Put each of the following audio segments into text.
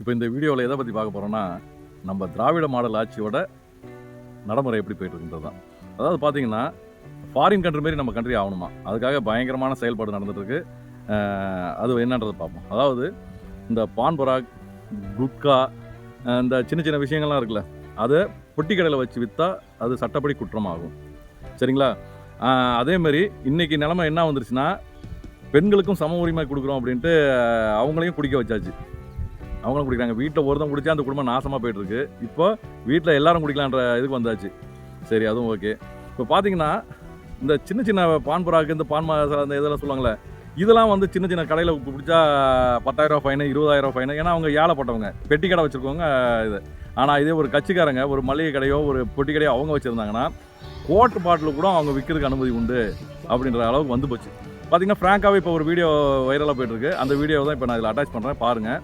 இப்போ இந்த வீடியோவில் எதை பற்றி பார்க்க போகிறோன்னா நம்ம திராவிட மாடல் ஆட்சியோட நடைமுறை எப்படி போயிட்டு இருக்குன்றது தான். அதாவது பார்த்தீங்கன்னா ஃபாரின் கண்ட்ரி மாரி நம்ம கண்ட்ரி ஆகணுமா? அதுக்காக பயங்கரமான செயல்பாடு நடந்துகிட்ருக்கு அது என்னன்றதை பார்ப்போம். அதாவது இந்த பான்பொராக் குட்கா இந்த சின்ன சின்ன விஷயங்கள்லாம் இருக்குல்ல அதை பொட்டி கடையில் வச்சு விற்றா அது சட்டப்படி குற்றமாகும். சரிங்களா? அதேமாரி அதே மாதிரி இன்னைக்கு என்ன வந்துருச்சுன்னா பெண்களுக்கும் சம உரிமை கொடுக்குறோம் அப்படின்ட்டு அவங்களையும் குடிக்க வச்சாச்சு. அவங்களும் குடிக்கிறாங்க. வீட்டில் ஒருத்தன் குடிச்சா அந்த குடும்பம் நாசமாக போயிட்டு இருக்கு இப்போ வீட்டில் எல்லாரும் குடிக்கலான்ற இதுக்கு வந்தாச்சு. சரி அதுவும் ஓகே. இப்போ பார்த்தீங்கன்னா இந்த சின்ன சின்ன பான்புறாக்கு இந்த பான் அந்த இதெல்லாம் சொல்லுவாங்களே இதெல்லாம் வந்து சின்ன சின்ன கடையில் பிடிச்சா பத்தாயிரம் ஃபைனு இருபதாயிரம் ஃபைனு ஏன்னா அவங்க ஏழைப்பட்டவங்க. பெட்டி கடை வச்சுருக்கவங்க இது. ஆனால் இதே ஒரு கட்சிக்காரங்க ஒரு மளிகை கடையோ ஒரு பொட்டி கடையோ அவங்க வச்சுருந்தாங்கன்னா கோட்டு பாட்டில் கூட அவங்க விற்கிறதுக்கு அனுமதி உண்டு அப்படின்ற அளவுக்கு வந்து போச்சு. பார்த்தீங்கன்னா ஃப்ராங்காகவே இப்போ ஒரு வீடியோ வைரலாக போயிட்டுருக்கு. அந்த வீடியோ தான் இப்போ நான் இதில் அட்டாச் பண்ணுறேன் பாருங்கள்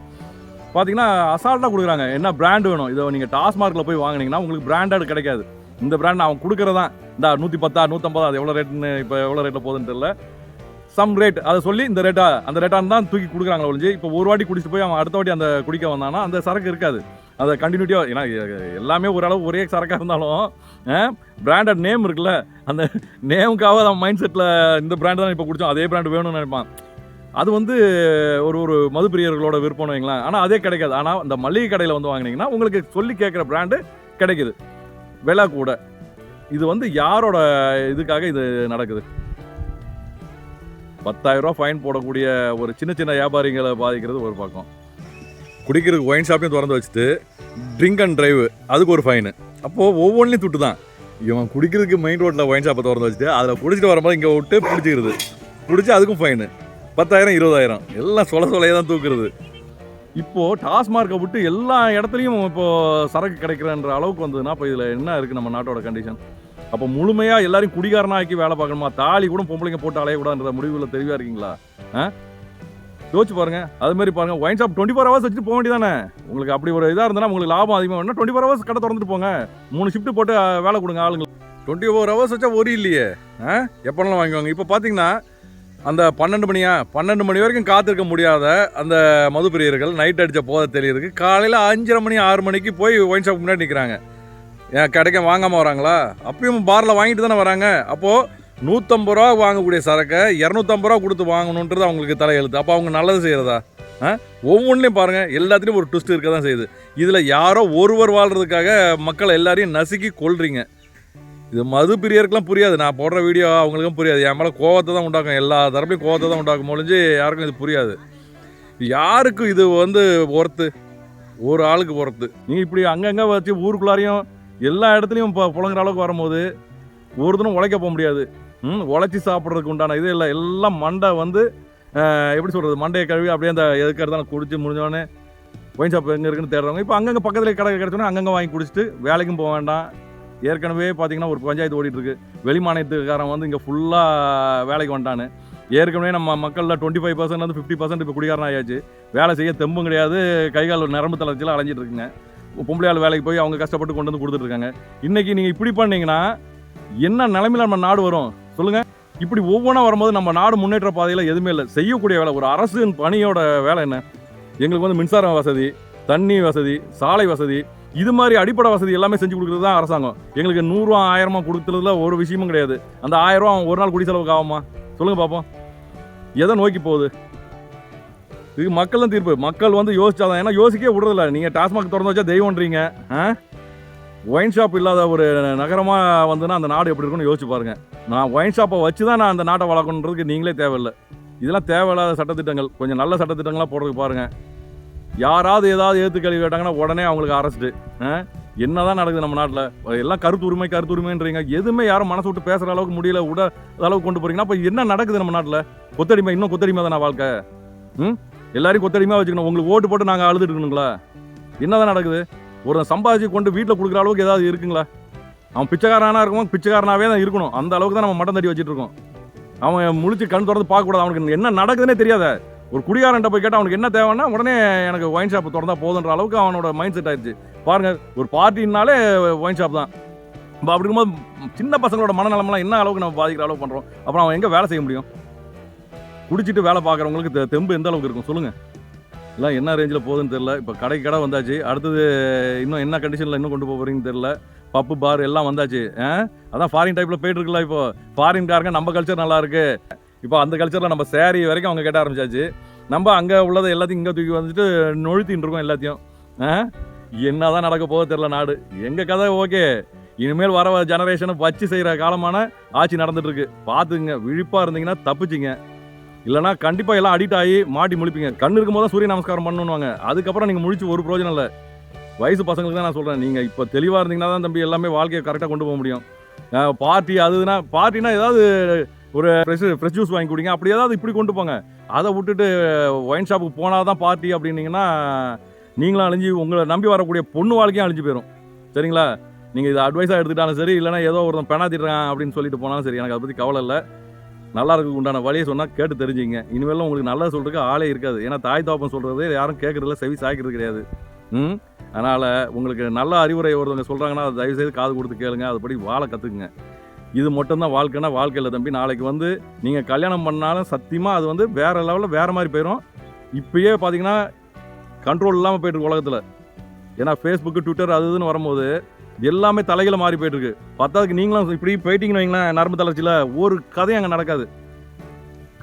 பார்த்தீங்கன்னா அசால்ட்டாக கொடுக்குறாங்க. என்ன பிராண்ட் வேணும்? இதை நீங்கள் டாஸ்மார்க்கில் போய் வாங்குனீங்கன்னா உங்களுக்கு பிராண்டட் கிடைக்காது. இந்த பிராண்ட் அவன் கொடுக்குறதான் இந்த நூற்றி பத்தா நூற்றம்பதா அது எவ்வளோ ரேட்டுன்னு இப்போ எவ்வளோ ரேட்டில் போகுதுன்னு தெரியல. சம் ரேட் அதை சொல்லி இந்த ரேட்டா அந்த ரேட்டான்னு தான் தூக்கி கொடுக்குறாங்களே ஒழிஞ்சு இப்போ ஒரு வாட்டி குடிச்சிட்டு போய் அவன் அடுத்த வாட்டி அந்த குடிக்க வந்தானா அந்த சரக்கு இருக்காது. அதை கண்டினியூட்டியாக ஏன்னா எல்லாமே ஓரளவு ஒரே சரக்காக இருந்தாலும் பிராண்டட் நேம் இருக்குல்ல அந்த நேமுக்காக அவன் மைண்ட் செட்டில் இந்த பிராண்ட் தான் இப்போ குடித்தோம் அதே பிராண்ட் வேணும்னு நினைப்பான். அது வந்து ஒரு ஒரு மது பிரியர்களோட விருப்பம்னு வைங்களேன். ஆனால் அதே கிடைக்காது. ஆனால் இந்த மளிகை கடையில் வந்து வாங்குனீங்கன்னா உங்களுக்கு சொல்லி கேட்குற பிராண்டு கிடைக்குது. விலை கூட. இது வந்து யாரோட இதுக்காக இது நடக்குது? பத்தாயிரம் ஃபைன் போடக்கூடிய ஒரு சின்ன சின்ன வியாபாரிகளை பாதிக்கிறது ஒரு பக்கம். குடிக்கிறதுக்கு ஒயின் ஷாப்பையும் திறந்து வச்சுட்டு ட்ரிங்க் அண்ட் ட்ரைவ் அதுக்கு ஒரு ஃபைனு அப்போது ஒவ்வொன்றிலையும் துட்டு தான். இவன் குடிக்கிறதுக்கு மெயின் ரோட்டில் ஒயின் ஷாப்பை திறந்து வச்சுட்டு அதில் பிடிச்சிட்டு வரும்போது இங்கே விட்டு பிடிச்சிக்கிறது. பிடிச்சி அதுக்கும் ஃபைனு பத்தாயிரம் இருபதாயிரம். எல்லாம் சொல சொலையே தான் தூக்குறது. இப்போது டாஸ்மார்க்கை விட்டு எல்லா இடத்துலையும் இப்போது சரக்கு கிடைக்கிறன்ற அளவுக்கு வந்ததுன்னா இப்போ இதில் என்ன இருக்குது நம்ம நாட்டோட கண்டிஷன் அப்போ முழுமையாக எல்லாரையும் குடிகாரனா ஆக்கி வேலை பார்க்கணுமா? தாலி கூட பொம்பளைங்க போட்டு அலையக்கூடாதுன்ற முடிவில் தெளிவாக இருக்கீங்களா? ஆ? யோசிச்சு பாருங்க. அது மாதிரி பாருங்க. Wine shop twenty four hours வச்சுட்டு போக வேண்டியதானே? உங்களுக்கு அப்படி ஒரு இதாக இருந்தால் உங்களுக்கு லாபம் அதிகமாக வேணும் டுவெண்ட்டி ஃபோர் ஹவர்ஸ் கடை திறந்துட்டு போங்க. மூணு ஷிஃப்ட் போட்டு வேலை கொடுங்க ஆளுங்க டுவெண்ட்டி ஃபோர் ஹவர்ஸ் வச்சா ஒரு இல்லையே. ஆ? எப்போல்லாம் வாங்குவாங்க இப்போ பார்த்தீங்கன்னா அந்த பன்னெண்டு மணியா? பன்னெண்டு மணி வரைக்கும் காத்திருக்க முடியாத அந்த மது பிரியர்கள் நைட் அடித்த போதை தெரியறதுக்கு காலையில் அஞ்சரை மணி ஆறு மணிக்கு போய் ஒயின் ஷாப் முன்னாடி நிற்கிறாங்க ஏன் கிடைக்க வாங்காமல் வராங்களா? அப்பயும் பாரில் வாங்கிட்டு தானே வராங்க. அப்போது நூற்றம்பது ரூபா வாங்கக்கூடிய சரக்கை இரநூத்தம்பது ரூபா கொடுத்து வாங்கணுன்றது அவங்களுக்கு தலையெழுத்து. அப்போ அவங்க நல்லது செய்கிறதா ஆ? பாருங்கள் எல்லாத்துலேயும் ஒரு ட்விஸ்ட் இருக்க தான் செய்யுது. இதில் யாரோ ஒருவர் வாழ்கிறதுக்காக மக்கள் எல்லாரையும் நசுக்கி கொள்றீங்க இது மது பிரியருக்கெல்லாம் புரியாது. நான் போடுற வீடியோ அவங்களுக்கும் புரியாது. என் மேலே கோவத்தை தான் உண்டாக்கும். எல்லா தரப்புலையும் கோவத்தை தான் உண்டாக்கும். முடிஞ்சு யாருக்கும் இது புரியாது. யாருக்கும் இது வந்து ஒர்த்து ஒரு ஆளுக்கு ஒர்த்து நீங்கள் இப்படி அங்கங்கே வச்சு ஊருக்குள்ளாரையும் எல்லா இடத்துலையும் இப்போ புழங்குற அளவுக்கு வரும்போது ஒரு தினம் உழைக்க போக முடியாது. ம் உழைச்சி சாப்பிட்றதுக்கு உண்டான இது இல்லை. எல்லாம் மண்டை வந்து எப்படி சொல்கிறது மண்டையை கழுவி அப்படியே அந்த எதுக்கு இருந்தாலும் குடிச்சு முடிஞ்சோடனே ஒயின் ஷாப் எங்கே இருக்குன்னு தேடுறவங்க. இப்போ அங்கங்கே பக்கத்தில் கடை கிடச்சோன்னே அங்கங்கே வாங்கி குடிச்சிட்டு வேலைக்கும் போக வேண்டாம். ஏற்கனவே பார்த்தீங்கன்னா ஒரு பஞ்சாயத்து ஓடிட்டு இருக்கு வெளி மாநிலத்துக்காரன் வந்து இங்கே ஃபுல்லாக வேலைக்கு வந்துட்டான்னு ஏற்கனவே நம்ம மக்களில் டுவெண்ட்டி ஃபைவ் பர்சன்ட் வந்து ஃபிஃப்டி பர்சன்ட் இப்போ குடிகாரன் ஆயாச்சு. வேலை செய்ய தெம்பும் கிடையாது. கை கால் நரம்பு தளர்ச்சியில் அலைஞ்சிட்டு இருக்குங்க. பொம்பளையால் வேலைக்கு போய் அவங்க கஷ்டப்பட்டு கொண்டு வந்து கொடுத்துட்ருக்காங்க இன்றைக்கி நீங்கள் இப்படி பண்ணீங்கன்னா என்ன நிலைமையில நம்ம நாடு வரும்? சொல்லுங்கள் இப்படி ஒவ்வொன்றா வரும்போது நம்ம நாடு முன்னேற்ற பாதையில் எதுவுமே இல்லை. செய்யக்கூடிய வேலை ஒரு அரசின் பணியோட வேலை என்ன? எங்களுக்கு வந்து மின்சார வசதி தண்ணி வசதி சாலை வசதி இது மாதிரி அடிப்படை வசதி எல்லாமே செஞ்சு கொடுக்குறது தான் அரசாங்கம். எங்களுக்கு நூறுரூவா ஆயிரமா கொடுத்துறதுல ஒரு விஷயமும் கிடையாது. அந்த ஆயிரம் ரூபா ஒரு நாள் குடி செலவுக்கு ஆகுமா? சொல்லுங்க பார்ப்போம் எதை நோக்கி போகுது? இது மக்கள் தான் தீர்ப்பு. மக்கள் வந்து யோசிச்சாதான். ஏன்னா யோசிக்கவே விடுறதில்ல. நீங்கள் டாஸ்மாக் திறந்து வச்சா தெய்வம்ன்றீங்க ஆ? ஒயின் ஷாப் இல்லாத ஒரு நகரமாக வந்துன்னா அந்த நாடு எப்படி இருக்கும்னு யோசிச்சு பாருங்கள் நான் ஒயின் ஷாப்பை வச்சு தான் நான் அந்த நாட்டை வளர்க்கணுன்றதுக்கு நீங்களே தேவையில்லை. இதெல்லாம் தேவையில்லாத சட்டத்திட்டங்கள். கொஞ்சம் நல்ல சட்டத்திட்டங்களாக போடுறதுக்கு பாருங்கள் யாராவது ஏதாவது ஏற்று கேள்வி கேட்டாங்கன்னா உடனே அவங்களுக்கு அரெஸ்ட்டு என்னதான் நடக்குது நம்ம நாட்டில்? எல்லாம் கருத்து உரிமை கருத்து உரிமைன்றீங்க. எதுவுமே யாரும் மனசு விட்டு பேசுகிற அளவுக்கு முடியல விட அளவுக்கு கொண்டு போறீங்கன்னா அப்போ என்ன நடக்குது நம்ம நாட்டில்? கொத்தடிமை இன்னும் கொத்தடிமை தானே வாழ்க்கை? ம்? எல்லாரையும் கொத்தடிமையாக வச்சுக்கணும். உங்களுக்கு ஓட்டு போட்டு நாங்கள் அழுதுட்டு இருக்கணுங்களா? என்னதான் நடக்குது? ஒரு சம்பாதிச்சு கொண்டு வீட்டில் கொடுக்குற அளவுக்கு ஏதாவது இருக்குங்களா? அவன் பிச்சைக்காரனா இருக்கும் பிச்சைக்காரனாவே தான் இருக்கணும். அந்த அளவுக்கு தான் நம்ம மட்டம் தட்டி வச்சுட்டு இருக்கோம். அவன் முழிச்சு கண் திறந்து பார்க்கக்கூடாது. அவனுக்கு என்ன நடக்குதுன்னே தெரியாத. ஒரு குடிகாரன்ட்ட போய் கேட்டால் அவனுக்கு என்ன தேவைன்னா உடனே எனக்கு ஒயின் ஷாப் திறந்தா போதுன்ற அளவுக்கு அவனோட மைண்ட் செட் ஆயிடுச்சு. பாருங்கள் ஒரு பார்ட்டினாலே ஒயின் ஷாப் தான். இப்போ அப்படி இருக்கும்போது சின்ன பசங்களோட மனநலமெல்லாம் என்ன அளவுக்கு நம்ம பாதிக்கிற அளவுக்கு பண்ணுறோம் அப்புறம் அவன் எங்கே வேலை செய்ய முடியும்? குடிச்சிட்டு வேலை பார்க்குறவங்களுக்கு தெ- தெம்பு எந்த அளவுக்கு இருக்கும்? சொல்லுங்கள் எல்லாம் என்ன ரேஞ்சில் போகுதுன்னு தெரில இப்போ கடைக்கு கடை வந்தாச்சு. அடுத்தது இன்னும் என்ன கண்டிஷனில் இன்னும் கொண்டு போகிறீங்கன்னு தெரில பப்பு பார் எல்லாம் வந்தாச்சு. ஆ? அதான் ஃபாரின் டைப்பில் போயிட்டுருக்குல்ல இப்போ. இப்போ ஃபாரின்காரங்க நம்ம கல்ச்சர் நல்லாயிருக்கு இப்போ அந்த கல்ச்சரில் நம்ம சேரீ வரைக்கும் அவங்க கேட்ட ஆரம்பிச்சாச்சு. நம்ம அங்கே உள்ளதை எல்லாத்தையும் இங்கே தூக்கி வந்துட்டு நொழுத்தின்னு இருக்கோம் எல்லாத்தையும். ஆ? என்னதான் நடக்க போக தெரில நாடு. எங்கள் கதை ஓகே. இனிமேல் வர ஜெனரேஷனை வச்சு செய்கிற காலமான ஆட்சி நடந்துட்டுருக்கு. பார்த்துங்க விழிப்பாக இருந்தீங்கன்னா தப்பிச்சிங்க. இல்லைனா கண்டிப்பாக எல்லாம் அடிக்ட் ஆகி மாட்டி முழிப்பீங்க. கண்ணு இருக்கும் போது சூரிய நமஸ்காரம் பண்ணணுவாங்க அதுக்கப்புறம் நீங்கள் முழிச்சு ஒரு பிரயோஜனம் இல்லை. வயசு பசங்களுக்கு தான் நான் சொல்கிறேன் நீங்கள் இப்போ தெளிவாக இருந்தீங்கன்னா தான் தம்பி எல்லாமே வாழ்க்கையை கரெக்டாக கொண்டு போக முடியும். பார்ட்டி அதுனா பார்ட்டினா ஏதாவது ஒரு ஃப்ரெஷ் ஃப்ரெஷ் ஜூஸ் வாங்கி குடிங்க. அப்படி ஏதாவது இப்படி கொண்டு போங்க. அதை விட்டுட்டு ஒயின் ஷாப்புக்கு போனால் தான் பார்ட்டி அப்படின்னீங்கன்னா நீங்களும் அழிஞ்சு உங்களை நம்பி வரக்கூடிய பொண்ணு வாழ்க்கையும் அழிஞ்சு போயிடும் சரிங்களா? நீங்கள் இதை அட்வைஸாக எடுத்துக்கிட்டாலும் சரி இல்லைனா ஏதோ ஒருத்தன் பெணாத்திடுறான் அப்படின்னு சொல்லிட்டு போனாலும் சரி எனக்கு அதை பற்றி கவலை இல்லை. நல்லா இருக்கு உண்டான வழியை சொன்னால் கேட்டு தெரிஞ்சுங்க. இனிமேலும் உங்களுக்கு நல்லா சொல்கிறதுக்கு ஆளே இருக்காது. ஏன்னா தாய் தாப்பம் சொல்கிறது யாரும் கேட்குறதில்ல செவி சாய்க்கிறது கிடையாது. ம்? அதனால் உங்களுக்கு நல்ல அறிவுரை ஒருத்தவங்க சொல்கிறாங்கன்னா அதை தயவுசெய்து காது கொடுத்து கேளுங்க. அதுபடி வாழ கற்றுக்குங்க இது மட்டும்தான் வாழ்க்கைனா வாழ்க்கையில் தம்பி. நாளைக்கு வந்து நீங்கள் கல்யாணம் பண்ணாலும் சத்தியமாக அது வந்து வேறு லெவலில் வேறு மாதிரி போயிடும் இப்பயே பார்த்தீங்கன்னா கண்ட்ரோல் இல்லாமல் போயிட்டு இருக்கு உலகத்தில். ஏன்னா ஃபேஸ்புக்கு ட்விட்டர் அது இதுன்னு வரும்போது எல்லாமே தலைகளை மாறி போயிட்டு இருக்கு. பத்தாவதுக்கு நீங்களும் இப்படி போயிட்டீங்கன்னு வைங்களேன் நரம்பு தளர்ச்சியில் ஒரு கதையும் அங்கே நடக்காது.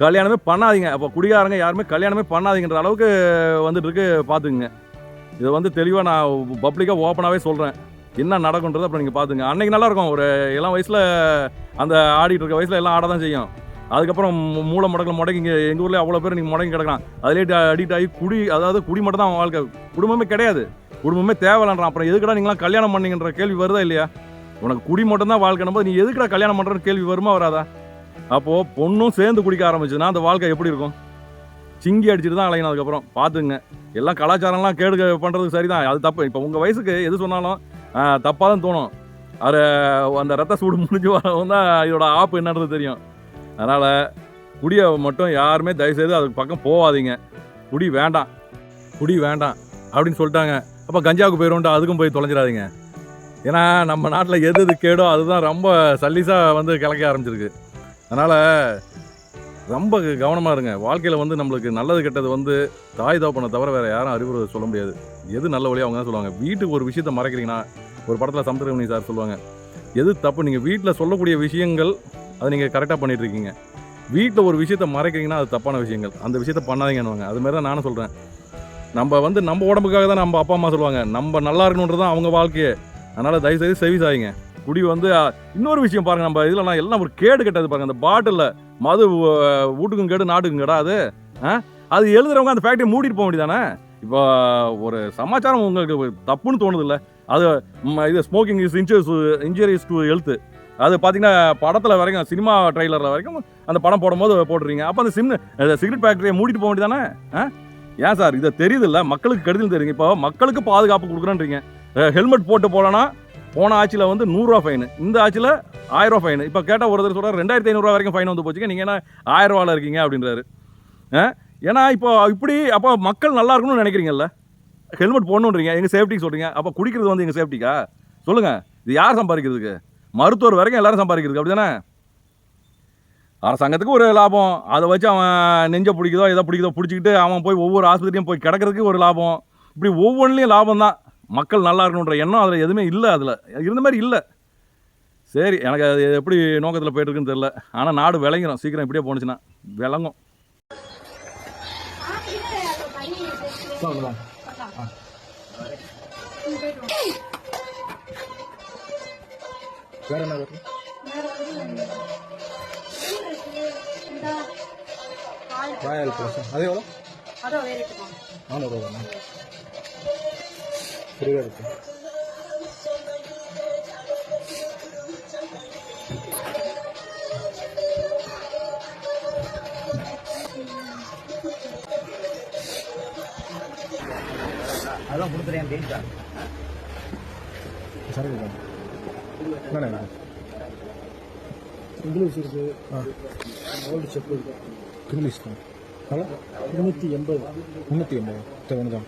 கல்யாணமே பண்ணாதீங்க. அப்போ குடிகாரங்க யாருமே கல்யாணமே பண்ணாதீங்கன்ற அளவுக்கு வந்துட்டு இருக்கு பார்த்துக்குங்க இதை வந்து தெளிவாக நான் பப்ளிக்காக ஓப்பனாகவே சொல்கிறேன் என்ன நடக்குன்றது அப்புறம் நீங்கள் பார்த்துங்க அன்னைக்கு நல்லா இருக்கும் ஒரு எல்லாம் வயசில் அந்த ஆடிட்டு இருக்க வயசில் எல்லாம் ஆட தான் செய்யும். அதுக்கப்புறம் மூளை முடக்கில் முடக்கி இங்கே எங்கள் ஊரில் அவ்வளோ பேர் நீங்கள் முடங்கி கிடக்கலாம் அதிலே அடிக்ட் ஆகி குடி அதாவது குடி மட்டும் தான் அவன் வாழ்க்கை. குடும்பமே கிடையாது. குடும்பமே தேவையில்லைன்றான். அப்புறம் எதுக்குடா நீங்களாம் கல்யாணம் பண்ணீங்கன்ற கேள்வி வருதா இல்லையா? உனக்கு குடி மட்டும் தான் வாழ்க்கை. போது நீ எதுக்குடா கல்யாணம் பண்ணுறன்னு கேள்வி வருமா வராதா? அப்போது பொண்ணும் சேர்ந்து குடிக்க ஆரம்பிச்சுன்னா அந்த வாழ்க்கை எப்படி இருக்கும்? சிங்கி அடிச்சுட்டு தான் அலையணும் அதுக்கப்புறம் பார்த்துங்க எல்லாம் கலாச்சாரம்லாம் கேடு சரி சரிதான். அது தப்பு. இப்போ உங்கள் வயசுக்கு எது சொன்னாலும் தப்பாக தான் தோணும். அது அந்த ரத்த சூடு முடிஞ்சு வரவும் தான் இதோட ஆப்பு என்னன்றது தெரியும். அதனால் குடியை மட்டும் யாருமே தயவுசெய்து அதுக்கு பக்கம் போகாதீங்க குடி வேண்டாம். குடி வேண்டாம். அப்படின்னு சொல்லிட்டாங்க. அப்போ கஞ்சாவுக்கு போயிடும்ட்டு அதுக்கும் போய் தொலைஞ்சிடாதீங்க. ஏன்னா நம்ம நாட்டில் எது எது கேடோ அதுதான் ரொம்ப சல்லீஸாக வந்து கிளக்க ஆரம்பிச்சிருக்கு. அதனால் ரொம்ப கவனமாக இருங்க. வாழ்க்கையில் வந்து நம்மளுக்கு நல்லது கெட்டது வந்து தாய் தாப்பனை தவிர வேறு யாரும் அறிவுரை சொல்ல முடியாது. எது நல்ல வழியாக அவங்க தான் சொல்லுவாங்க. வீட்டுக்கு ஒரு விஷயத்தை மறைக்கிறீங்கன்னா ஒரு படத்தில் சமுத்திரமணி சார் சொல்லுவாங்க. எது தப்பு? நீங்கள் வீட்டில் சொல்லக்கூடிய விஷயங்கள் அதை நீங்கள் கரெக்டாக பண்ணிட்டு இருக்கீங்க. வீட்டில் ஒரு விஷயத்தை மறைக்கிறீங்கன்னா அது தப்பான விஷயங்கள். அந்த விஷயத்தை பண்ணாதீங்கன்னுவாங்க. அது மாதிரி தான் நானும் சொல்கிறேன் நம்ம வந்து நம்ம உடம்புக்காக தான் நம்ம அப்பா அம்மா சொல்லுவாங்க. நம்ம நல்லா இருக்கணுன்றது தான் அவங்க வாழ்க்கையே. அதனால் தயவுசெய்து செவி ஆகிங்க குடி வந்து இன்னொரு விஷயம் பாருங்கள் நம்ம இதில் நான் எல்லாம் ஒரு கேடு கெட்டது பாருங்கள் அந்த பாட்டிலில் மது வீட்டுக்கும் கேடு நாட்டுக்கும் கேடா அது? ஆ? அது எழுதுறவங்க அந்த ஃபேக்டரி மூடிட்டு போக வேண்டியதானே? இப்போ ஒரு சமாச்சாரம் உங்களுக்கு தப்புன்னு தோணுது இல்லை அது இது smoking is injurious injurious to health அது பார்த்தீங்கன்னா படத்தில் வரைக்கும் சினிமா ட்ரெய்லரில் வரைக்கும் அந்த படம் போடும்போது போடுறீங்க அப்போ அந்த சின்ன சிகரெட் ஃபேக்டரியை மூடிட்டு போக வேண்டியதானே? ஆ? ஏன் சார்? இதை தெரியுது இல்லை மக்களுக்கு கெடுதல் தெரியுங்க இப்போ மக்களுக்கு பாதுகாப்பு கொடுக்குறேன்றீங்க. ஹெல்மெட் போட்டு போகலன்னா போன ஆட்சியில் வந்து நூறுரூவா ஃபைனு இந்த ஆட்சியில் ஆயிரம் ரூபா ஃபைனு இப்போ கேட்டால் ஒருத்தர் சொல்கிறார் ரெண்டாயிரத்தி ஐநூறுரூவா வரைக்கும் ஃபைன் வந்து போச்சுங்க. நீங்கள் என்ன ஆயிரரூவாவில் இருக்கீங்க? அப்படின்றாரு. ஆ? ஏன்னா இப்போ இப்படி அப்போ மக்கள் நல்லா இருக்கணும்னு நினைக்கிறீங்கல்ல? ஹெல்மெட் போடணுன்றீங்க. எங்கள் சேஃப்டிக்கு சொல்கிறீங்க அப்போ குடிக்கிறது வந்து எங்கள் சேஃப்டிக்கா சொல்லுங்கள் இது யார் சம்பாதிக்கிறதுக்கு? மருத்துவர் வரைக்கும் எல்லாரும் சம்பாதிக்கிறதுக்கு அப்படி தானே அரசாங்கத்துக்கு ஒரு லாபம். அதை வச்சு அவன் நெஞ்ச பிடிக்குதோ எதை பிடிக்குதோ பிடிச்சிக்கிட்டு அவன் போய் ஒவ்வொரு ஆஸ்பத்திரியும் போய் கிடக்கிறதுக்கு ஒரு லாபம். இப்படி ஒவ்வொன்றிலையும் லாபம் தான் மக்கள் நல்லா இருக்கணுன்ற எண்ணம் அதில் எதுவுமே இல்லை அதில். இருந்த மாதிரி இல்லை. சரி எனக்கு அது எப்படி நோக்கத்தில் போயிட்டு இருக்குன்னு தெரில ஆனால் நாடு விளங்கிடும் சீக்கிரம் இப்படியே போணுச்சுன்னா விளங்கும். வேற என்ன வருது ராயல் பாசம் அது எவ்வளோ? நானூறுவா ஃப்ரீயாக இருக்கு அதெல்லாம் கொடுக்குறேன் அப்படின்ட்டா சரி என்னண்ணே இங்கிலீஷ் இருக்கு. ஓல்டு செப்பு இங்கிலீஷ் தான். முந்நூற்றி எண்பது. முந்நூற்றி எண்பது. சரி ஒன்று தான்.